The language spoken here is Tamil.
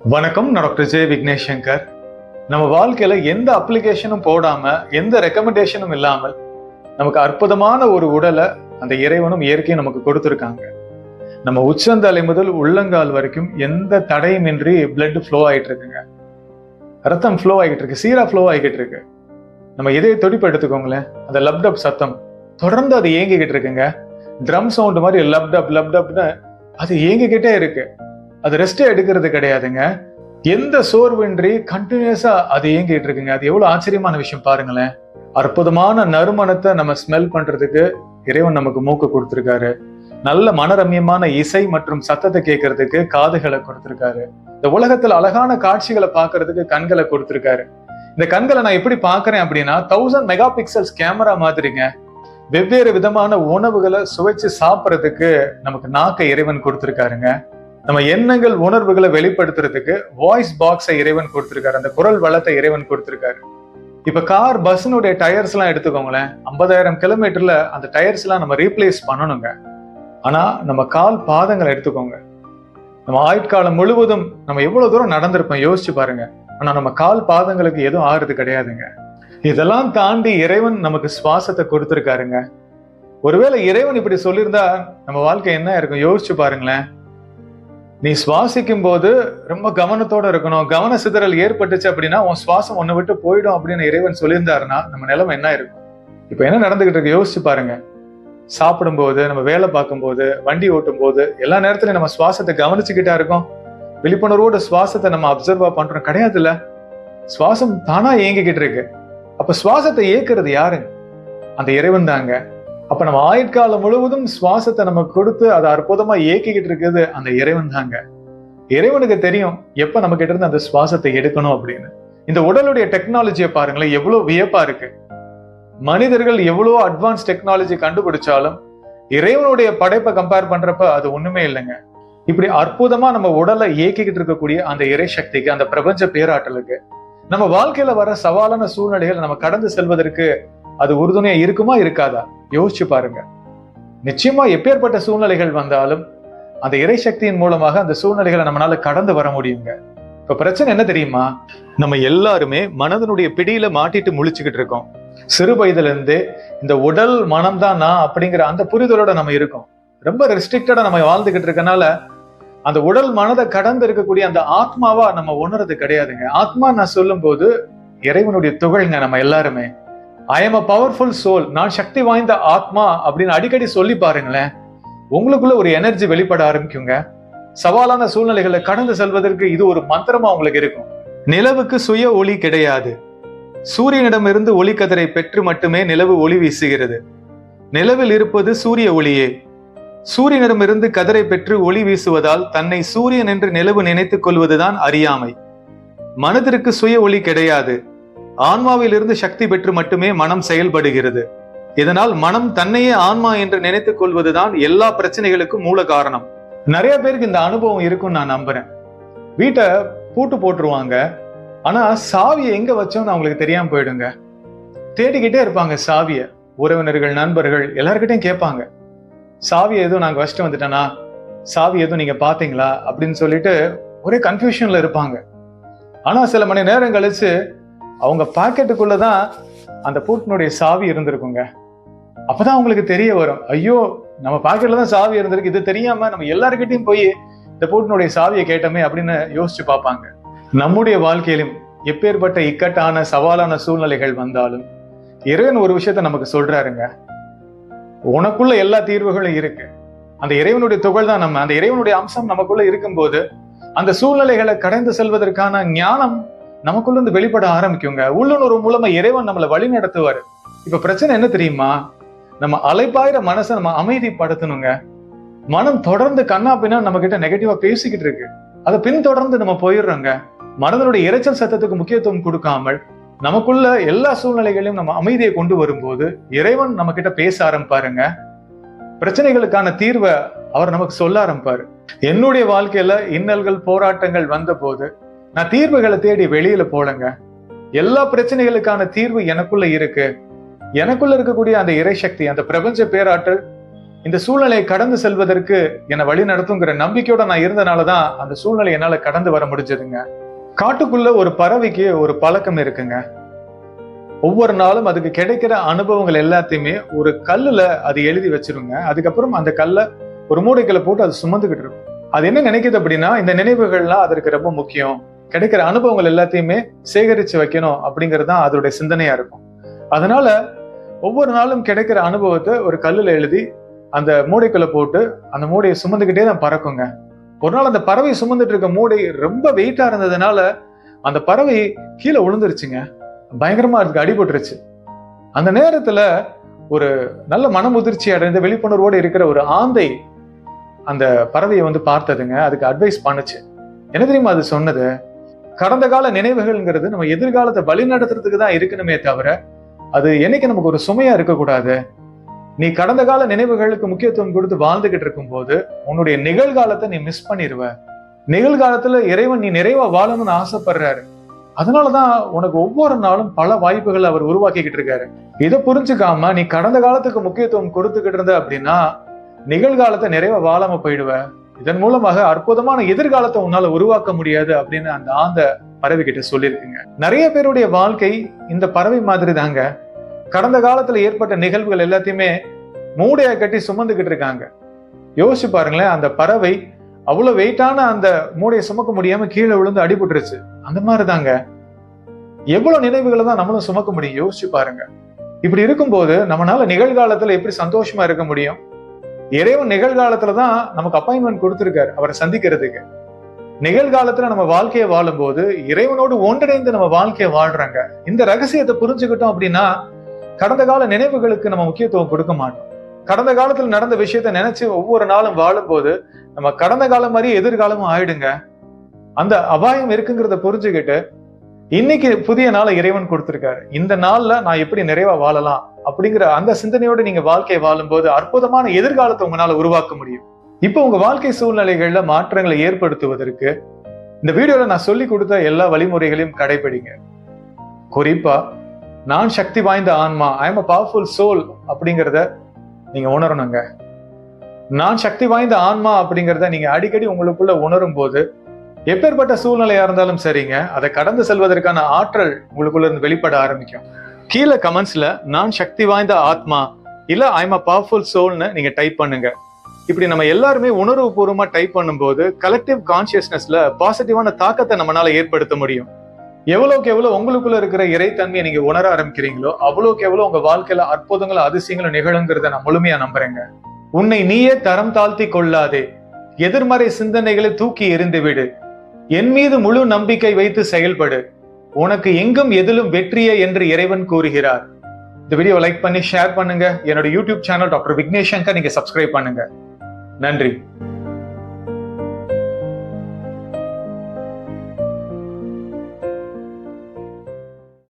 வணக்கம் நான் டாக்டர் ஜே. விக்னேஷ் சங்கர் நம்ம வாழ்க்கையில எந்த அப்ளிகேஷனும் போடாம எந்த ரெக்கமெண்டேஷனும் இல்லாமல் நமக்கு அற்புதமான ஒரு உடலை அந்த இறைவனும் இயற்கையும் நமக்கு கொடுத்துருக்காங்க. நம்ம உச்சந்தலை முதல் உள்ளங்கால் வரைக்கும் எந்த தடையுமின்றி பிளட் ஃப்ளோ ஆகிட்டு இருக்குங்க ரத்தம் ஃப்ளோ ஆகிட்டு இருக்கு சீரா ஃப்ளோ ஆகிட்டு இருக்கு நம்ம இதய துடிப்பு எடுத்துக்கோங்களேன் அந்த லப்டப் சத்தம். தொடர்ந்து அது இயங்கிக்கிட்டு இருக்குங்க. ட்ரம் சவுண்ட் மாதிரி லப்டப் லப்டப்னு அது இயங்கிக்கிட்டே இருக்கு. அது ரெஸ்டே எடுக்கிறது கிடையாதுங்க. எந்த சோர்வின்றி கண்டினியூஸா அது இயங்கிட்டு இருக்குங்க. அது எவ்வளவு ஆச்சரியமான விஷயம் பாருங்களேன். அற்புதமான நறுமணத்தை நம்ம ஸ்மெல் பண்றதுக்கு இறைவன் நமக்கு மூக்கு கொடுத்துருக்காரு. நல்ல மனரம்யமான இசை மற்றும் சத்தத்தை கேட்கறதுக்கு காதுகளை கொடுத்துருக்காரு. இந்த உலகத்துல அழகான காட்சிகளை பார்க்கறதுக்கு கண்களை கொடுத்துருக்காரு. இந்த கண்களை நான் எப்படி பாக்குறேன் அப்படின்னா தௌசண்ட் மெகா பிக்சல்ஸ் கேமரா மாதிரிங்க. வெவ்வேறு விதமான உணவுகளை சுவைச்சு சாப்பிட்றதுக்கு நமக்கு நாக்கை இறைவன் கொடுத்துருக்காருங்க. நம்ம எண்ணங்கள் உணர்வுகளை வெளிப்படுத்துறதுக்கு வாய்ஸ் பாக்ஸை இறைவன் கொடுத்திருக்காரு. அந்த குரல் வளத்தை இறைவன் கொடுத்திருக்காரு. இப்ப கார் பஸ்னுடைய டயர்ஸ் எல்லாம் எடுத்துக்கோங்களேன். ஐம்பதாயிரம் கிலோமீட்டர்ல அந்த டயர்ஸ் எல்லாம் நம்ம ரீப்ளேஸ் பண்ணணுங்க. ஆனா நம்ம கால் பாதங்களை எடுத்துக்கோங்க. நம்ம ஆயுட்காலம் முழுவதும் நம்ம எவ்வளவு தூரம் நடந்திருப்போம் யோசிச்சு பாருங்க. ஆனா நம்ம கால் பாதங்களுக்கு எதுவும் ஆறுது கிடையாதுங்க. இதெல்லாம் தாண்டி இறைவன் நமக்கு சுவாசத்தை கொடுத்துருக்காருங்க. ஒருவேளை இறைவன் இப்படி சொல்லியிருந்தா நம்ம வாழ்க்கை என்ன இருக்கும் யோசிச்சு பாருங்களேன். நீ சுவாசிக்கும் போது ரொம்ப கவனத்தோட இருக்கணும். கவன சிதறல் ஏற்பட்டுச்சு அப்படின்னா உன் சுவாசம் ஒன்னு விட்டு போயிடும் அப்படின்னு இறைவன் சொல்லியிருந்தாருன்னா நம்ம நிலைமை என்ன இருக்கும்? இப்ப என்ன நடந்துகிட்டு இருக்கு? யோசிச்சு பாருங்க. சாப்பிடும்போது நம்ம வேலை பார்க்கும்போது வண்டி ஓட்டும் போது எல்லா நேரத்திலும் நம்ம சுவாசத்தை கவனிச்சுக்கிட்டா இருக்கோம். விழிப்புணர்வோட சுவாசத்தை நம்ம அப்சர்வா பண்றோம். கிடையாது இல்ல சுவாசம் தானா இயங்கிக்கிட்டு இருக்கு. அப்ப சுவாசத்தை இயக்குறது யாருங்க? அந்த இறைவன் தாங்க. அப்ப நம்ம ஆயுட்காலம் முழுவதும் சுவாசத்தை நம்ம கொடுத்து அதை அற்புதமா இயக்கிக்கிட்டு இருக்குது அந்த இறைவன் தாங்க. இறைவனுக்கு தெரியும் எப்ப நம்ம கிட்ட இருந்து அந்த சுவாசத்தை எடுக்கணும் அப்படின்னு. இந்த உடலுடைய டெக்னாலஜியை பாருங்களேன் எவ்வளவு வியப்பா இருக்கு. மனிதர்கள் எவ்வளவு அட்வான்ஸ் டெக்னாலஜி கண்டுபிடிச்சாலும் இறைவனுடைய படைப்பை கம்பேர் பண்றப்ப அது ஒண்ணுமே இல்லைங்க. இப்படி அற்புதமா நம்ம உடலை இயக்கிக்கிட்டு இருக்கக்கூடிய அந்த இறை சக்திக்கு அந்த பிரபஞ்ச பேராற்றலுக்கு நம்ம வாழ்க்கையில வர சவாலான சூழ்நிலைகள் நம்ம கடந்து செல்வதற்கு அது உறுதுணையா இருக்குமா இருக்காதா? யோசிச்சு பாருங்க. நிச்சயமா எப்பேற்பட்ட சூழ்நிலைகள் வந்தாலும் அந்த இறை சக்தியின் மூலமாக அந்த சூழ்நிலைகளை நம்மளால கடந்து வர முடியுங்க. இப்ப பிரச்சனை என்ன தெரியுமா? நம்ம எல்லாருமே மனதனுடைய பிடியில மாட்டிட்டு முழிச்சுக்கிட்டு இருக்கோம். சிறு வயதுல இருந்தே இந்த உடல் மனம் தான் நான் அப்படிங்கிற அந்த புரிதலோட நம்ம இருக்கோம். ரொம்ப ரெஸ்ட்ரிக்டடா நம்ம வாழ்ந்துகிட்டு இருக்கனால அந்த உடல் மனதை கடந்து இருக்கக்கூடிய அந்த ஆத்மாவா நம்ம உணர்றது கிடையாதுங்க. ஆத்மா நான் சொல்லும் போது இறைவனுடைய துகள்ங்க நம்ம எல்லாருமே. I am a powerful soul நான் சக்தி வாய்ந்த ஆத்மா அப்படின்னு அடிக்கடி சொல்லி பாருங்களேன். உங்களுக்குள்ள ஒரு எனர்ஜி வெளிப்பட ஆரம்பிக்குங்க. சவாலான சூழ்நிலைகளை கடந்து செல்வதற்கு இது ஒரு மந்திரமா உங்களுக்கு இருக்கும். நிலவுக்கு சுய ஒளி கிடையாது. சூரியனிடமிருந்து ஒளி கதிரை பெற்று மட்டுமே நிலவு ஒளி வீசுகிறது. நிலவில் இருப்பது சூரிய ஒளியே. சூரியனிடமிருந்து கதிரை பெற்று ஒளி வீசுவதால் தன்னை சூரியன் என்று நிலவு நினைத்துக் கொள்வதுதான் அறியாமை. மனதிற்கு சுய ஒளி கிடையாது. ஆன்மாவிலிருந்து சக்தி பெற்று மட்டுமே மனம் செயல்படுகிறது. இதனால் மனம் தன்னையே ஆன்மா என்று நினைத்துக் கொள்வதுதான் எல்லா பிரச்சனைகளுக்கும் மூல காரணம். நிறைய பேருக்கு இந்த அனுபவம் இருக்கும்னு நான் நம்புறேன். வீட்டை பூட்டு போட்டுருவாங்க. ஆனா சாவியை எங்க வச்சோம்னு அவங்களுக்கு தெரியாம போயிடுங்க. தேடிக்கிட்டே இருப்பாங்க சாவியை. உறவினர்கள் நண்பர்கள் எல்லாருக்கிட்டையும் கேட்பாங்க. சாவி எதுவும் நாங்கள் வச்சுட்டு வந்துட்டேனா? சாவி எதுவும் நீங்க பாத்தீங்களா அப்படின்னு சொல்லிட்டு ஒரே கன்ஃபியூஷன்ல இருப்பாங்க. ஆனா சில மணி நேரம் கழிச்சு அவங்க பாக்கெட்டுக்குள்ளதான் அந்த பூட்டினுடைய சாவி இருந்திருக்குங்க. அப்பதான் அவங்களுக்கு தெரிய வரும். ஐயோ நம்ம பாக்கெட்ல தான் சாவி இருந்திருக்கு. இது தெரியாம நம்ம எல்லாருக்கிட்டையும் போய் இந்த பூட்டினுடைய சாவியை கேட்டோமே அப்படின்னு யோசிச்சு பார்ப்பாங்க. நம்முடைய வாழ்க்கையிலும் எப்பேற்பட்ட இக்கட்டான சவாலான சூழ்நிலைகள் வந்தாலும் இறைவன் ஒரு விஷயத்த நமக்கு சொல்றாருங்க. உனக்குள்ள எல்லா தீர்வுகளும் இருக்கு. அந்த இறைவனுடைய துகள் தான் நம்ம அந்த இறைவனுடைய அம்சம் நமக்குள்ள இருக்கும்போது அந்த சூழ்நிலைகளை கடந்து செல்வதற்கான ஞானம் நமக்குள்ள இருந்து வெளிப்பட ஆரம்பிக்குங்க. உள்ளுணர்வு மூலமா இறைவன் நம்மளை வழி நடத்துவாரு. இப்ப பிரச்சனை என்ன தெரியுமா? நம்ம அலைப்பாயிர மனசை நம்ம அமைதிப்படுத்தணுங்க. மனம் தொடர்ந்து கண்ணா பின்னா நம்ம கிட்ட நெகட்டிவா பேசிக்கிட்டு இருக்கு. அதை பின்தொடர்ந்து நம்ம போயிடுறோங்க. மனதனுடைய இறைச்சல் சத்தத்துக்கு முக்கியத்துவம் கொடுக்காமல் நமக்குள்ள எல்லா சூழ்நிலைகளையும் நம்ம அமைதியை கொண்டு வரும்போது இறைவன் நம்ம கிட்ட பேச ஆரம்பிப்பாருங்க. பிரச்சனைகளுக்கான தீர்வை அவர் நமக்கு சொல்ல ஆரம்பிப்பாரு. என்னுடைய வாழ்க்கையில இன்னல்கள் போராட்டங்கள் வந்த போது நான் தீர்வுகளை தேடி வெளியில போலங்க. எல்லா பிரச்சனைகளுக்கான தீர்வு எனக்குள்ள இருக்கு. எனக்குள்ள இருக்கக்கூடிய அந்த இறைசக்தி அந்த பிரபஞ்ச பேராற்றல் இந்த சூழ்நிலையை கடந்து செல்வதற்கு என்னை வழி நடத்துங்கிற நம்பிக்கையோட நான் இருந்தனால தான் அந்த சூழ்நிலை என்னால கடந்து வர முடிஞ்சதுங்க. காட்டுக்குள்ள ஒரு பறவைக்கு ஒரு பழக்கம் இருக்குங்க. ஒவ்வொரு நாளும் அதுக்கு கிடைக்கிற அனுபவங்கள் எல்லாத்தையுமே ஒரு கல்லுல அது எழுதி வச்சிருங்க. அதுக்கப்புறம் அந்த கல்லை ஒரு மூடைக்குள்ள போட்டு அது சுமந்துகிட்டு இருக்கும். அது என்ன நினைக்குது அப்படின்னா இந்த நினைவுகள்லாம் அதற்கு ரொம்ப முக்கியம். கிடைக்கிற அனுபவங்கள் எல்லாத்தையுமே சேகரித்து வைக்கணும் அப்படிங்கிறது தான் அதோடைய சிந்தனையாக இருக்கும். அதனால ஒவ்வொரு நாளும் கிடைக்கிற அனுபவத்தை ஒரு கல்லில் எழுதி அந்த மூடைக்குள்ளே போட்டு அந்த மூடையை சுமந்துக்கிட்டே தான் பறக்குங்க. ஒரு நாள் அந்த பறவை சுமந்துட்டு இருக்க மூடை ரொம்ப வெயிட்டாக இருந்ததுனால அந்த பறவை கீழே விழுந்துருச்சுங்க பயங்கரமாக அதுக்கு அடிபட்டுருச்சு. அந்த நேரத்தில் ஒரு நல்ல மனமுதிர்ச்சி அடைந்த விழிப்புணர்வோடு இருக்கிற ஒரு ஆந்தை அந்த பறவையை வந்து பார்த்ததுங்க. அதுக்கு அட்வைஸ் பண்ணுச்சு. என்ன தெரியுமா அது சொன்னது? கடந்த கால நினைவுகள்ங்கிறது நம்ம எதிர்காலத்தை வழி நடத்துறதுக்கு தான் இருக்கணுமே தவிர அது என்னைக்கு நமக்கு ஒரு சுமையா இருக்கக்கூடாது. நீ கடந்த கால நினைவுகளுக்கு முக்கியத்துவம் கொடுத்து வாழ்ந்துகிட்டு இருக்கும்போது உன்னுடைய நிகழ்காலத்தை நீ மிஸ் பண்ணிடுவ நிகழ்காலத்துல இறைவன் நீ நிறைவா வாழணும்னு ஆசைப்படுறாரு. அதனாலதான் உனக்கு ஒவ்வொரு நாளும் பல வாய்ப்புகளை அவர் உருவாக்கிக்கிட்டு இருக்காரு. இதை புரிஞ்சுக்காம நீ கடந்த காலத்துக்கு முக்கியத்துவம் கொடுத்துக்கிட்டு இருந்த அப்படின்னா நிகழ்காலத்தை நிறைவா வாழாம போயிடுவ. இதன் மூலமாக அற்புதமான எதிர்காலத்தை உன்னால உருவாக்க முடியாது அப்படின்னு அந்த ஆந்த பறவை கிட்ட சொல்லியிருக்குங்க. நிறைய பேருடைய வாழ்க்கை இந்த பறவை மாதிரி தாங்க. கடந்த காலத்துல ஏற்பட்ட நிகழ்வுகள் எல்லாத்தையுமே மூடையை கட்டி சுமந்துகிட்டு இருக்காங்க. யோசிச்சு பாருங்களேன் அந்த பறவை அவ்வளவு வெயிட்டான அந்த மூடையை சுமக்க முடியாம கீழே விழுந்து அடிபட்டுருச்சு. அந்த மாதிரி தாங்க. எவ்வளவு நினைவுகளை தான் நம்மளும் சுமக்க முடியும்? யோசிச்சு பாருங்க. இப்படி இருக்கும்போது நம்மளால நிகழ்காலத்துல எப்படி சந்தோஷமா இருக்க முடியும்? இறைவன் நிகழ்காலத்துல தான் நமக்கு அப்பாயின்மெண்ட் கொடுத்திருக்காரு. அவரை சந்திக்கிறதுக்கு. நிகழ்காலத்துல நம்ம வாழ்க்கையை வாழும்போது இறைவனோடு ஒன்றிணைந்து நம்ம வாழ்க்கையை வாழ்றாங்க. இந்த ரகசியத்தை புரிஞ்சுக்கிட்டோம் அப்படின்னா கடந்த கால நினைவுகளுக்கு நம்ம முக்கியத்துவம் கொடுக்க மாட்டோம். கடந்த காலத்துல நடந்த விஷயத்த நினைச்சு ஒவ்வொரு நாளும் வாழும்போது நம்ம கடந்த காலம் மாதிரி எதிர்காலமும் ஆயிடுங்க. அந்த அபாயம் இருக்குங்கிறத புரிஞ்சுக்கிட்டு இன்னைக்கு புதிய நாளை இறைவன் கொடுத்திருக்காரு. இந்த நாள்ல நான் எப்படி நிறைவா வாழலாம் அப்படிங்கிற அந்த சிந்தனையோட நீங்க வாழ்க்கையை வாழும்போது அற்புதமான எதிர்காலத்தை உங்களால உருவாக்க முடியும். இப்போ உங்க வாழ்க்கை சூழ்நிலைகள்ல மாற்றங்களை ஏற்படுத்துவதற்கு இந்த வீடியோல நான் சொல்லி கொடுத்த எல்லா வழிமுறைகளையும் கடைபிடிங்க. குறிப்பா நான் சக்தி வாய்ந்த ஆன்மா I am a powerful soul அப்படிங்கிறத நீங்க உணரணுங்க. நான் சக்தி வாய்ந்த ஆன்மா அப்படிங்கிறத நீங்க அடிக்கடி உங்களுக்குள்ள உணரும் போது எப்பேற்பட்ட சூழ்நிலையா இருந்தாலும் சரிங்க. அதை கடந்து செல்வதற்கான ஆற்றல் உங்களுக்குள்ள இருந்து வெளிப்பட ஆரம்பிக்கும். கீழே கமெண்ட்ஸ்ல நான் சக்தி வாய்ந்த ஆத்மா இல்ல ஐம் அ பவர்ஃபுல் சோல்னு நீங்க டைப் பண்ணுங்க. இப்படி நம்ம எல்லாருமே உணர்வு பூர்வமா டைப் பண்ணும்போது கலெக்டிவ் கான்சியஸ்னஸ்ல பாசிட்டிவான தாக்கத்தை நம்மளால ஏற்படுத்த முடியும். எவ்வளவுக்கு எவ்வளவு உங்களுக்குள்ள இருக்கிற இறைத்தன்மையை நீங்க உணர ஆரம்பிக்கிறீங்களோ அவ்வளவுக்கு எவ்வளவு உங்க வாழ்க்கையில அற்புதங்களும் அதிசயங்களும் நிகழுங்கிறத நான் முழுமையா நம்புறேங்க. உன்னை நீயே தரம் தாழ்த்தி கொள்ளாதே. எதிர்மறை சிந்தனைகளை தூக்கி எறிந்து விடு. என் மீது முழு நம்பிக்கை வைத்து செயல்படு. உனக்கு எங்கும் எதிலும் வெற்றியே என்று இறைவன் கூறுகிறார். இந்த வீடியோ லைக் பண்ணி ஷேர் பண்ணுங்க. என்னோட YouTube channel doctor Vignesh Shankar நீங்க சப்ஸ்கிரைப் பண்ணுங்க. நன்றி.